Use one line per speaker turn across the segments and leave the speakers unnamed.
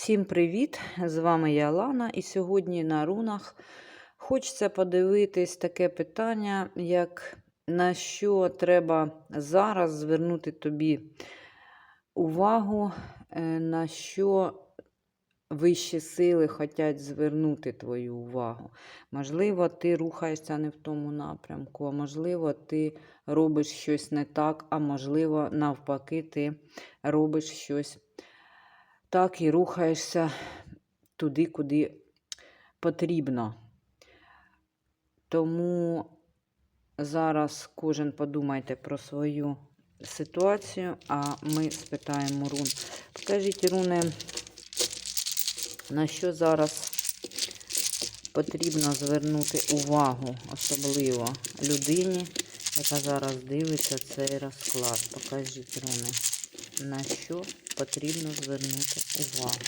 Всім привіт! З вами я Лана, і сьогодні на рунах хочеться подивитись таке питання, як на що треба зараз звернути тобі увагу, е, на що вищі сили хочуть звернути твою увагу. Можливо, ти рухаєшся не в тому напрямку, а можливо, ти робиш щось не так, а можливо, навпаки, ти робиш щось так і рухаєшся туди, куди потрібно. Тому зараз кожен подумайте про свою ситуацію, а ми спитаємо рун. Покажіть, руни, на що зараз потрібно звернути увагу, особливо людині, яка зараз дивиться цей розклад. Покажіть, руни, на що потрібно звернути увагу.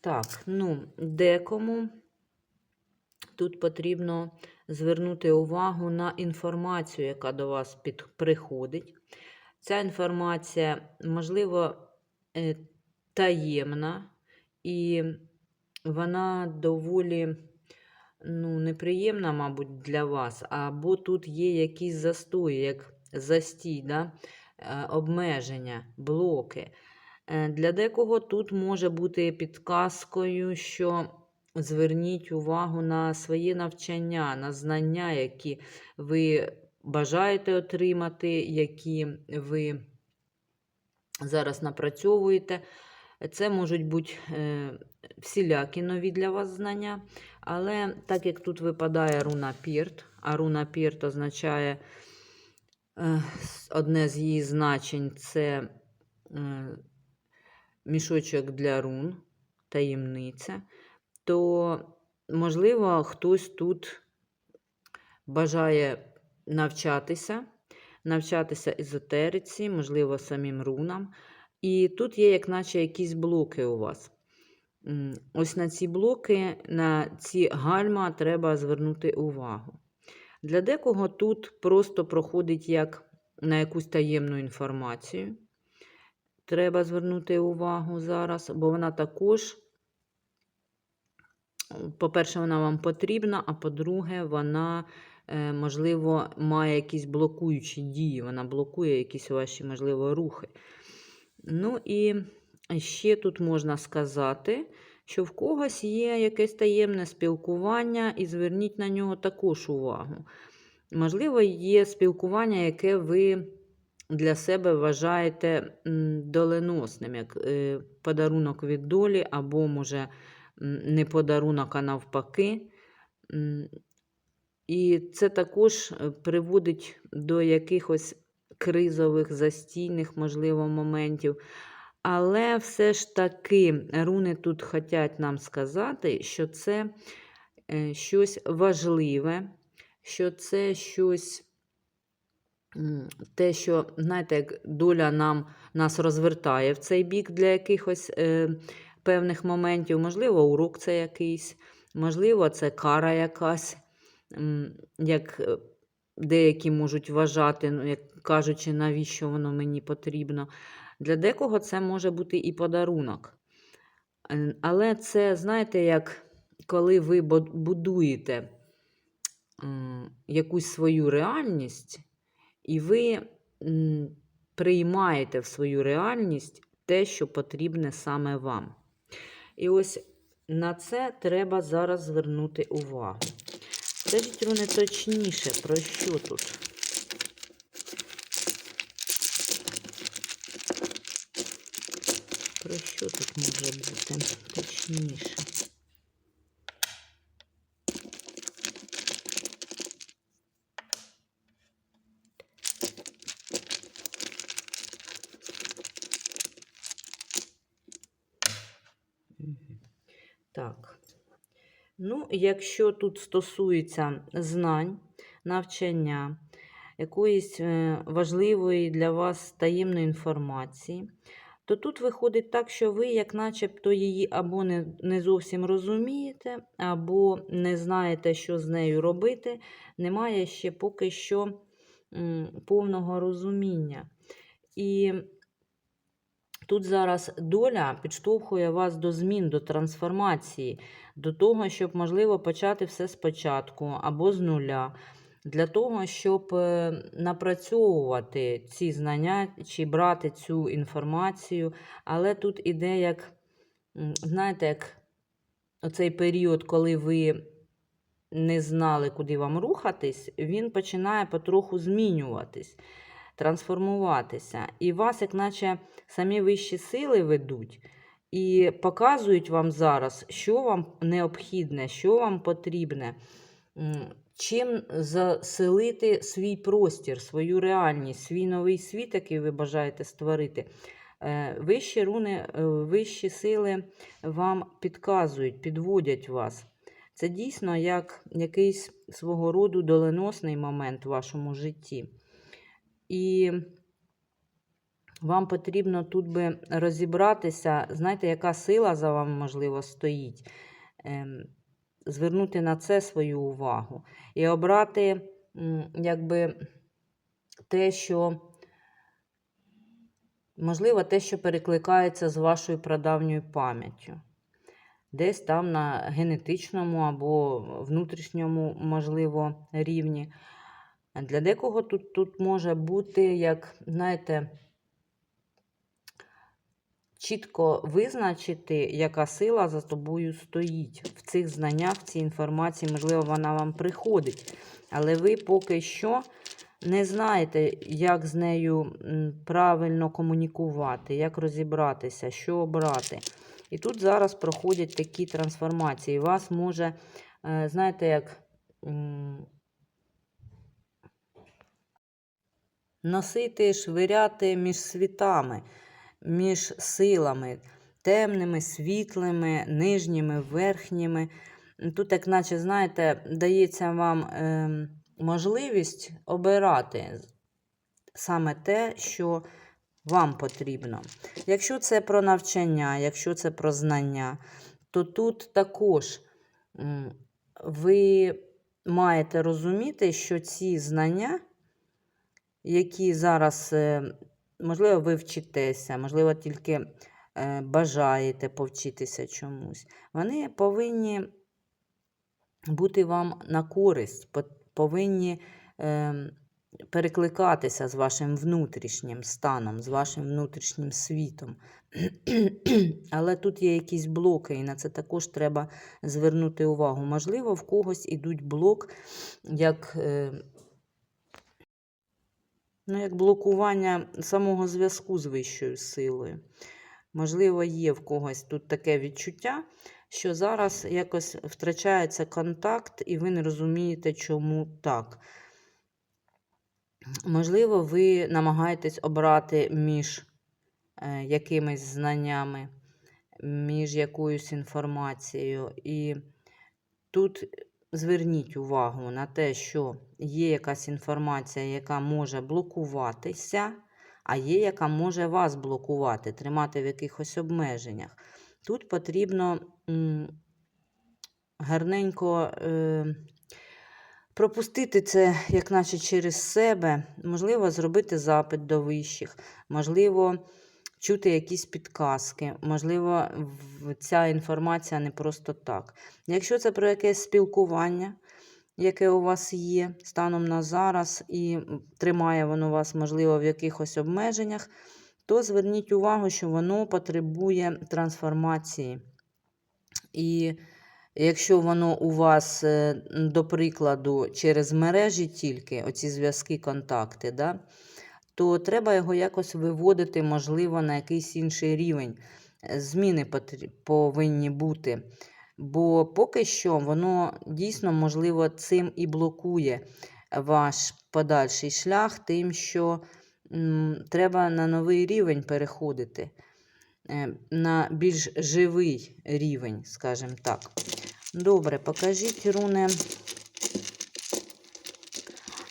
Так. Ну, декому тут потрібно звернути увагу на інформацію, яка до вас під, приходить. Ця інформація, можливо, е, таємна, і вона доволі ну, неприємна, мабуть, для вас, або тут є якісь застої, як застій, да? е, обмеження, блоки. Е, Для декого тут може бути підказкою, що зверніть увагу на своє навчання, на знання, які ви бажаєте отримати, які ви зараз напрацьовуєте. Це можуть бути е, всілякі нові для вас знання. Але так як тут випадає руна Пірт, а руна Пірт означає е, одне з її значень це е, мішочок для рун, таємниця, то, можливо, хтось тут бажає навчатися, навчатися езотериці, можливо, самим рунам. І тут є, як наче, якісь блоки у вас. Ось на ці блоки, на ці гальма треба звернути увагу. Для декого тут просто проходить як на якусь таємну інформацію. Треба звернути увагу зараз, бо вона також, по-перше, вона вам потрібна, а по-друге, вона, е, можливо, має якісь блокуючі дії, вона блокує якісь ваші, можливо, рухи. Ну і ще тут можна сказати, що в когось є якесь таємне спілкування, і зверніть на нього також увагу. Можливо, є спілкування, яке ви для себе вважаєте доленосним, як е, подарунок від долі, або, може, не подарунок, а навпаки. І це також е, приводить до якихось кризових, застійних, можливо, моментів. Але все ж таки руни тут хочуть нам сказати, що це е, щось важливе, що це щось, те, що, знаєте, як доля нам, нас розвертає в цей бік для якихось е, певних моментів. Можливо, урок це якийсь, можливо, це кара якась, як е, деякі можуть вважати, ну, як кажучи, навіщо воно мені потрібно. Для декого це може бути і подарунок. Але це, знаєте, як коли ви будуєте якусь свою реальність, і ви приймаєте в свою реальність те, що потрібне саме вам. І ось на це треба зараз звернути увагу. Скажіть, вони точніше, про що тут? Про що тут може бути точніше? Мгм. Так. Ну, якщо тут стосується знань, навчання, якоїсь е, важливої для вас таємної інформації, то тут виходить так, що ви, як начебто, її або не, не зовсім розумієте, або не знаєте, що з нею робити. Немає ще поки що повного розуміння. І тут зараз доля підштовхує вас до змін, до трансформації, до того, щоб, можливо, почати все спочатку або з нуля. Для того, щоб е, напрацьовувати ці знання чи брати цю інформацію. Але тут іде як, знаєте, як оцей період, коли ви не знали, куди вам рухатись, він починає потроху змінюватись, трансформуватися. І вас, як наче самі вищі сили ведуть і показують вам зараз, що вам необхідне, що вам потрібне, чим заселити свій простір, свою реальність, свій новий світ, який ви бажаєте створити. Е, Вищі руни, е, вищі сили вам підказують, підводять вас. Це дійсно як якийсь свого роду доленосний момент в вашому житті. І вам потрібно тут би розібратися, знаєте, яка сила за вами, можливо, стоїть. Ем, Звернути на це свою увагу. І обрати, якби, те, що, можливо, те, що перекликається з вашою прадавньою пам'яттю. Десь там на генетичному або внутрішньому, можливо, рівні. Для декого тут, тут може бути, як, знаєте, чітко визначити, яка сила за тобою стоїть. В цих знаннях, в цій інформації, можливо, вона вам приходить. Але ви поки що не знаєте, як з нею правильно комунікувати, як розібратися, що обрати. І тут зараз проходять такі трансформації. Вас може, е, знаєте, як носити, швиряти між світами, між силами, темними, світлими, нижніми, верхніми. Тут, як наче, знаєте, дається вам е, можливість обирати саме те, що вам потрібно. Якщо це про навчання, якщо це про знання, то тут також ви маєте розуміти, що ці знання, які зараз, е, можливо, ви вчитеся, можливо, тільки е, бажаєте повчитися чомусь, вони повинні бути вам на користь, повинні ем, перекликатися з вашим внутрішнім станом, з вашим внутрішнім світом. Але тут є якісь блоки, і на це також треба звернути увагу. Можливо, в когось ідуть блок, як, е, ну, як блокування самого зв'язку з вищою силою. Можливо, є в когось тут таке відчуття, що зараз якось втрачається контакт, і ви не розумієте, чому так. Можливо, ви намагаєтесь обрати між е, якимись знаннями, між якоюсь інформацією. І тут зверніть увагу на те, що є якась інформація, яка може блокуватися, а є, яка може вас блокувати, тримати в якихось обмеженнях. Тут потрібно гарненько. Е, Пропустити це, як наче через себе, можливо, зробити запит до вищих, можливо, чути якісь підказки, можливо, ця інформація не просто так. Якщо це про якесь спілкування, яке у вас є станом на зараз, і тримає воно вас, можливо, в якихось обмеженнях, то зверніть увагу, що воно потребує трансформації. І Якщо воно у вас, е, до прикладу, через мережі тільки, оці зв'язки, контакти, да, то треба його якось виводити, можливо, на якийсь інший рівень. Е, Зміни повинні бути. Бо поки що воно дійсно, можливо, цим і блокує ваш подальший шлях, тим, що треба на новий рівень переходити, е, на більш живий рівень, скажімо так. Добре, покажіть руни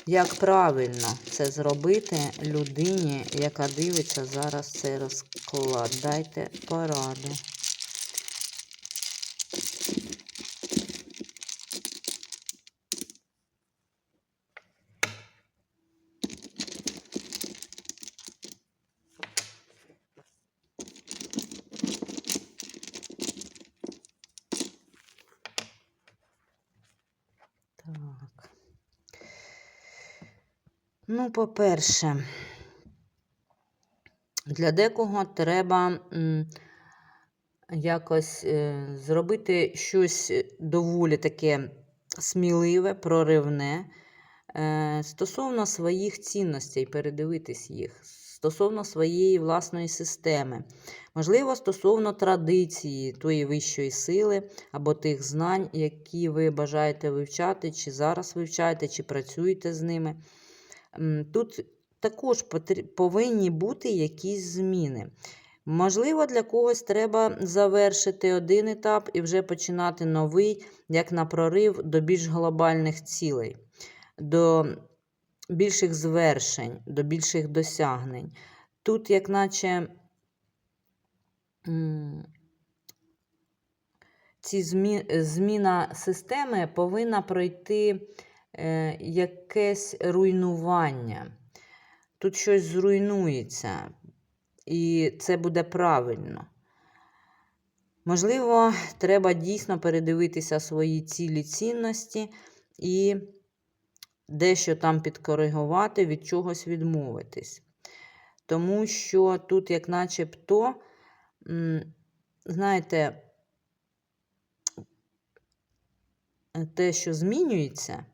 як правильно це зробити людині, яка дивиться зараз цей розклад. Дайте пораду. Ну, по-перше, для декого треба якось е, зробити щось доволі таке сміливе, проривне е, стосовно своїх цінностей, передивитись їх, стосовно своєї власної системи, можливо, стосовно традиції тої вищої сили або тих знань, які ви бажаєте вивчати, чи зараз вивчаєте, чи працюєте з ними. Тут також повинні бути якісь зміни. Можливо, для когось треба завершити один етап і вже починати новий, як на прорив до більш глобальних цілей, до більших звершень, до більших досягнень. Тут, як наче, ці зміна системи повинна пройти якесь руйнування. Тут щось зруйнується, і це буде правильно. Можливо, треба дійсно передивитися свої цілі цінності і дещо там підкоригувати, від чогось відмовитись. Тому що тут, як начебто, знаєте, те, що змінюється,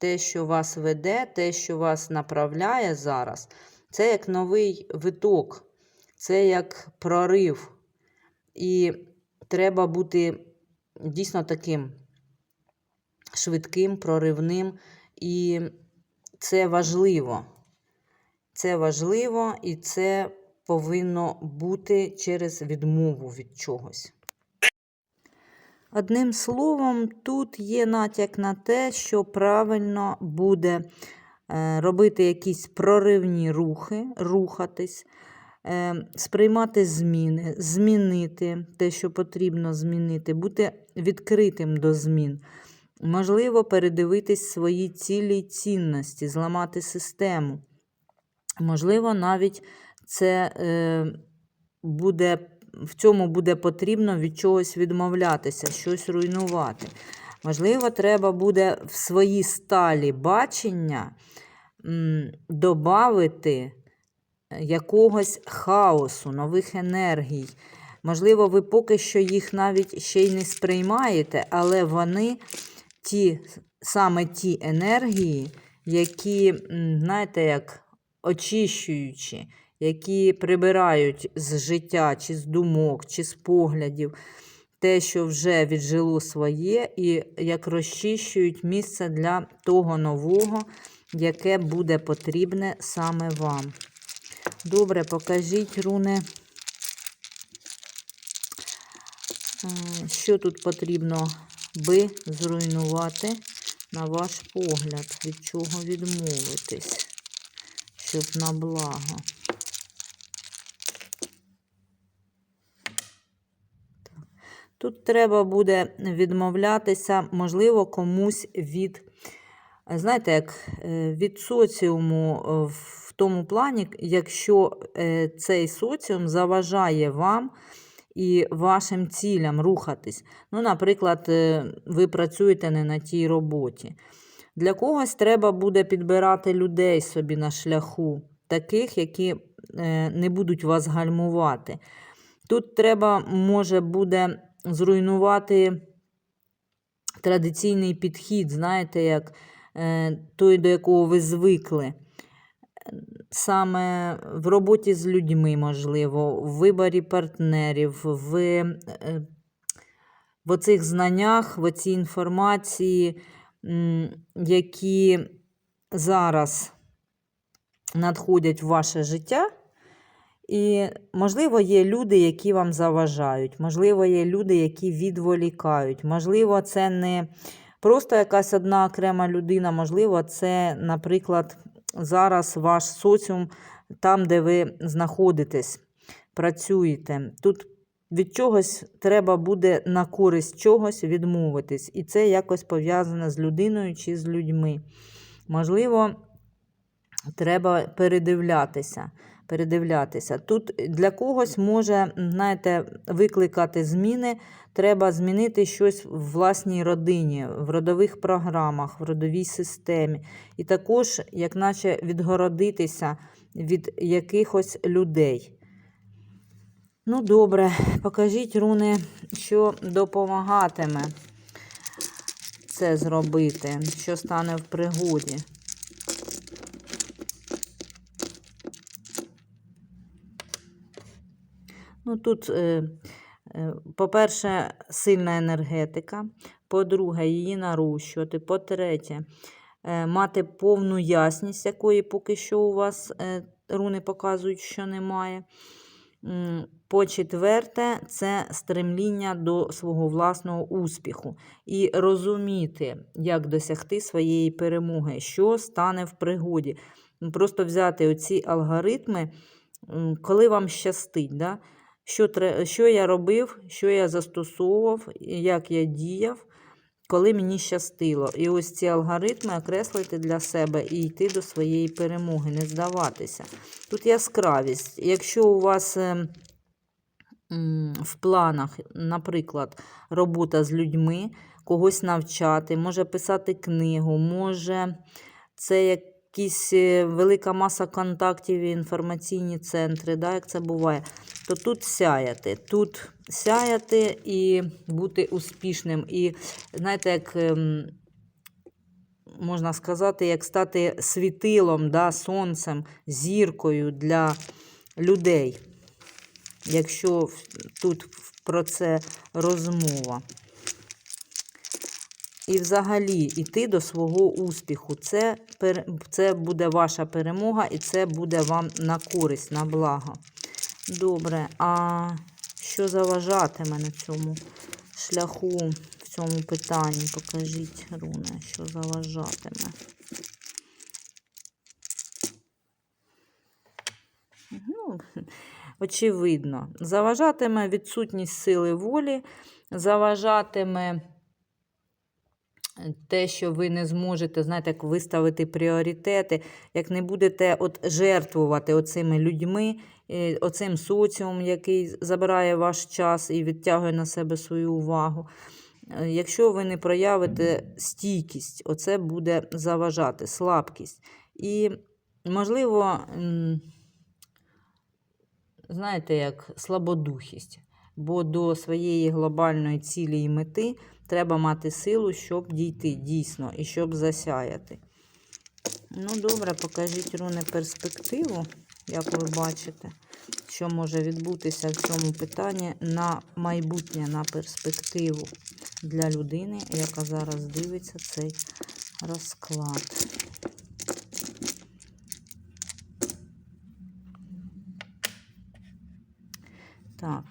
те, що вас веде, те, що вас направляє зараз, це як новий виток, це як прорив. І треба бути дійсно таким швидким, проривним. І це важливо. Це важливо і це повинно бути через відмову від чогось. Одним словом, тут є натяк на те, що правильно буде е, робити якісь проривні рухи, рухатись, е, сприймати зміни, змінити те, що потрібно змінити, бути відкритим до змін. Можливо, передивитись свої цілі й цінності, зламати систему. Можливо, навіть це е, буде, в цьому буде потрібно від чогось відмовлятися, щось руйнувати. Можливо, треба буде в свої сталі бачення м, добавити якогось хаосу, нових енергій. Можливо, ви поки що їх навіть ще й не сприймаєте, але вони ті, саме ті енергії, які, знаєте, як очищуючі, які прибирають з життя, чи з думок, чи з поглядів те, що вже віджило своє, і як розчищують місце для того нового, яке буде потрібне саме вам. Добре, покажіть, руни, що тут потрібно би зруйнувати, на ваш погляд, від чого відмовитись, щоб на благо. Тут треба буде відмовлятися, можливо, комусь від, знаєте, як е, від соціуму е, в тому плані, якщо е, цей соціум заважає вам і вашим цілям рухатись. Ну, наприклад, ви працюєте не на тій роботі. Для когось треба буде підбирати людей собі на шляху, таких, які не будуть вас гальмувати. Тут треба, може, буде зруйнувати традиційний підхід, знаєте, як е, той, до якого ви звикли. Саме в роботі з людьми, можливо, в виборі партнерів, в, е, в оцих знаннях, в оцій інформації, які зараз надходять в ваше життя. І, можливо, є люди, які вам заважають, можливо, є люди, які відволікають. Можливо, це не просто якась одна окрема людина, можливо, це, наприклад, зараз ваш соціум, там, де ви знаходитесь, працюєте. Тут від чогось треба буде на користь чогось відмовитись. І це якось пов'язане з людиною чи з людьми. Можливо, треба передивлятися. Передивлятися. Тут для когось може, знаєте, викликати зміни. Треба змінити щось в власній родині, в родових програмах, в родовій системі. І також, як наче, відгородитися від якихось людей. Ну, добре, покажіть, руни, що допомагатиме це зробити, що стане в пригоді. Ну, тут, е, е, по-перше, сильна енергетика. По-друге, її нарощувати. По-третє, е, мати повну ясність, якої поки що у вас руни показують, що немає. По-четверте, це стремління до свого власного успіху і розуміти, як досягти своєї перемоги, що стане в пригоді. Просто взяти оці алгоритми, коли вам щастить. Да? Що, що я робив, що я застосовував, як я діяв, коли мені щастило. І ось ці алгоритми окреслити для себе і йти до своєї перемоги, не здаватися. Тут яскравість. Якщо у вас е, в планах, наприклад, робота з людьми, когось навчати, може писати книгу, може це якісь е, велика маса контактів і інформаційні центри, да, як це буває, то тут сяяти. Тут сяяти і бути успішним. І знаєте, як. ем, Можна сказати, як стати світилом, да, сонцем, зіркою для людей, якщо тут про це розмова. І взагалі йти до свого успіху. Це, це буде ваша перемога і це буде вам на користь, на благо. Добре, а що заважатиме на цьому шляху, в цьому питанні? Покажіть, Руне, що заважатиме. Ну, очевидно, заважатиме відсутність сили волі, заважатиме те, що ви не зможете, знаєте, як виставити пріоритети, як не будете от жертвувати оцими людьми, е, оцим соціумом, який забирає ваш час і відтягує на себе свою увагу. Е, Якщо ви не проявите стійкість, оце буде заважати, слабкість. І, можливо, знаєте, як слабодухість. Бо до своєї глобальної цілі і мети треба мати силу, щоб дійти дійсно і щоб засяяти. Ну, добре, покажіть руни перспективу, як ви бачите, що може відбутися в цьому питанні на майбутнє, на перспективу для людини, яка зараз дивиться цей розклад. Так.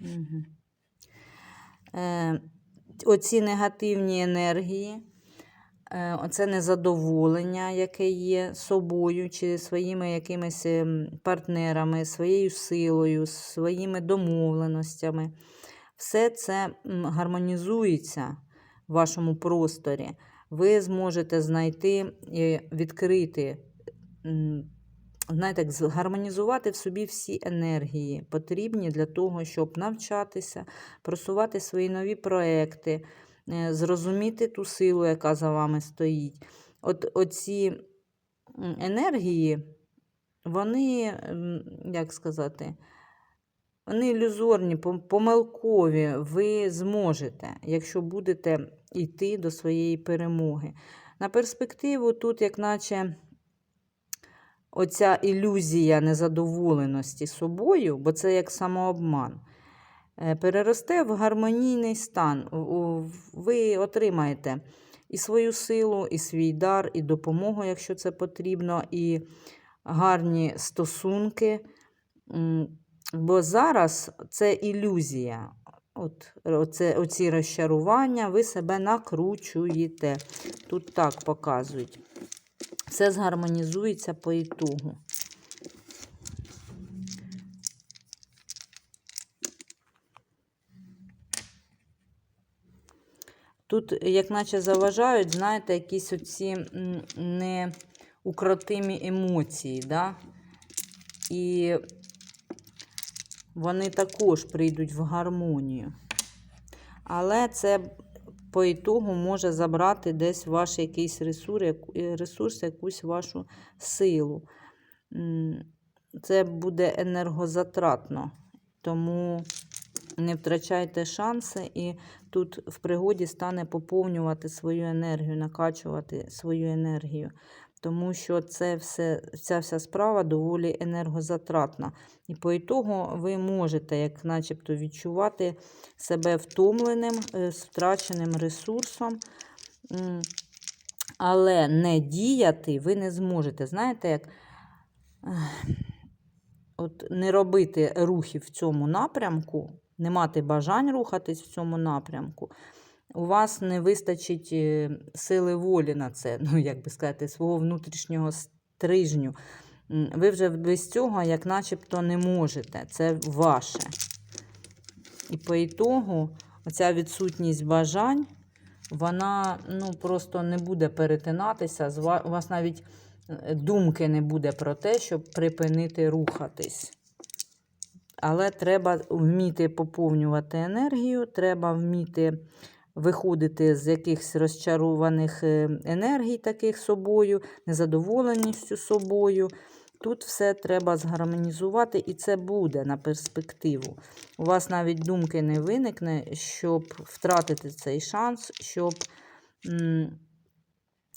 Угу. Е, оці негативні енергії, е, оце незадоволення, яке є собою чи своїми якимись ем, партнерами, своєю силою, своїми домовленостями. Все це гармонізується в вашому просторі. Ви зможете знайти і відкрити, м, знаєте, гармонізувати в собі всі енергії, потрібні для того, щоб навчатися, просувати свої нові проекти, е, зрозуміти ту силу, яка за вами стоїть. От оці енергії, вони, як сказати, вони ілюзорні, помилкові. Ви зможете, якщо будете йти до своєї перемоги. На перспективу тут, як наче оця ілюзія незадоволеності собою, бо це як самообман, е, переросте в гармонійний стан. Ви отримаєте і свою силу, і свій дар, і допомогу, якщо це потрібно, і гарні стосунки. Бо зараз це ілюзія. От, оце, оці розчарування, ви себе накручуєте. Тут так показують. Все згармонізується по ітогу. Тут, як наче заважають, знаєте, якісь оці неукротимі емоції, да? і вони також прийдуть в гармонію. Але це по ітогу може забрати десь ваш якийсь ресурс, е, ресурс якусь вашу силу. Це буде енергозатратно, тому не втрачайте шанси, і тут в пригоді стане поповнювати свою енергію, накачувати свою енергію. Тому що це все, ця вся справа доволі енергозатратна. І по ітогу ви можете, як начебто, відчувати себе втомленим, е, втраченим ресурсом. Але не діяти ви не зможете. Знаєте, як от не робити рухів в цьому напрямку, не мати бажань рухатись в цьому напрямку, у вас не вистачить е, сили волі на це, ну, як би сказати, свого внутрішнього стрижню. Ви вже без цього, як начебто, не можете. Це ваше. І по ітогу, оця відсутність бажань, вона ну, просто не буде перетинатися. У вас навіть е, думки не буде про те, щоб припинити рухатись. Але треба вміти поповнювати енергію, треба вміти виходити з якихось розчарованих е, енергій, таких собою, незадоволеністю собою. Тут все треба згармонізувати, і це буде на перспективу. У вас навіть думки не виникне, щоб втратити цей шанс, щоб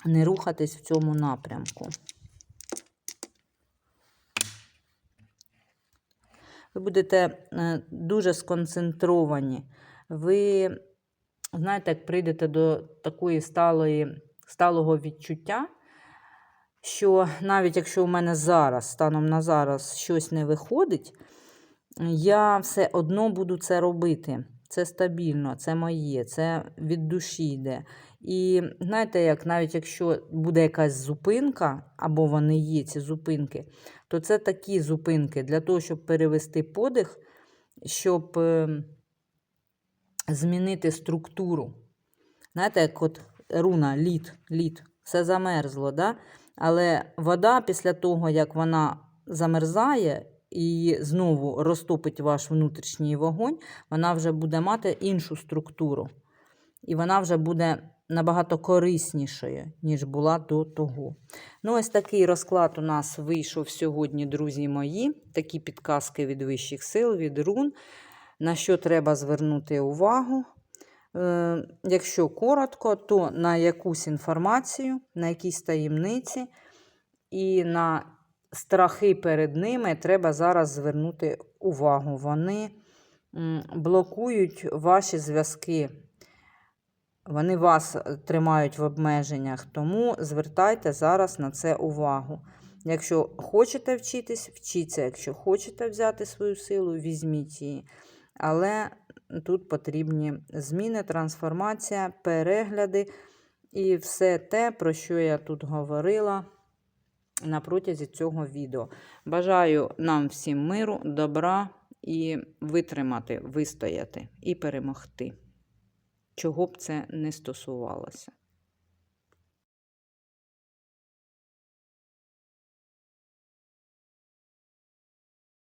не рухатись в цьому напрямку. Ви будете е, дуже сконцентровані. Ви, знаєте, як прийдете до такої сталої, сталого відчуття, що навіть якщо у мене зараз, станом на зараз, щось не виходить, я все одно буду це робити. Це стабільно, це моє, це від душі йде. І знаєте, як навіть якщо буде якась зупинка, або вони є ці зупинки, то це такі зупинки для того, щоб перевести подих, щоб е, змінити структуру. Знаєте, як от руна, лід, лід, все замерзло, да? але вода після того, як вона замерзає і знову розтопить ваш внутрішній вогонь, вона вже буде мати іншу структуру. І вона вже буде набагато кориснішою, ніж була до того. Ну, ось такий розклад у нас вийшов сьогодні, друзі мої. Такі підказки від вищих сил, від рун. На що треба звернути увагу. Е, Якщо коротко, то на якусь інформацію, на якісь таємниці і на страхи перед ними треба зараз звернути увагу. Вони блокують ваші зв'язки. Вони вас е, тримають в обмеженнях, тому звертайте зараз на це увагу. Якщо хочете вчитись, вчіться. Якщо хочете взяти свою силу, візьміть її. Але тут потрібні зміни, трансформація, перегляди і все те, про що я тут говорила на протязі цього відео. Бажаю нам всім миру, добра і витримати, вистояти і перемогти. Чого б це не стосувалося.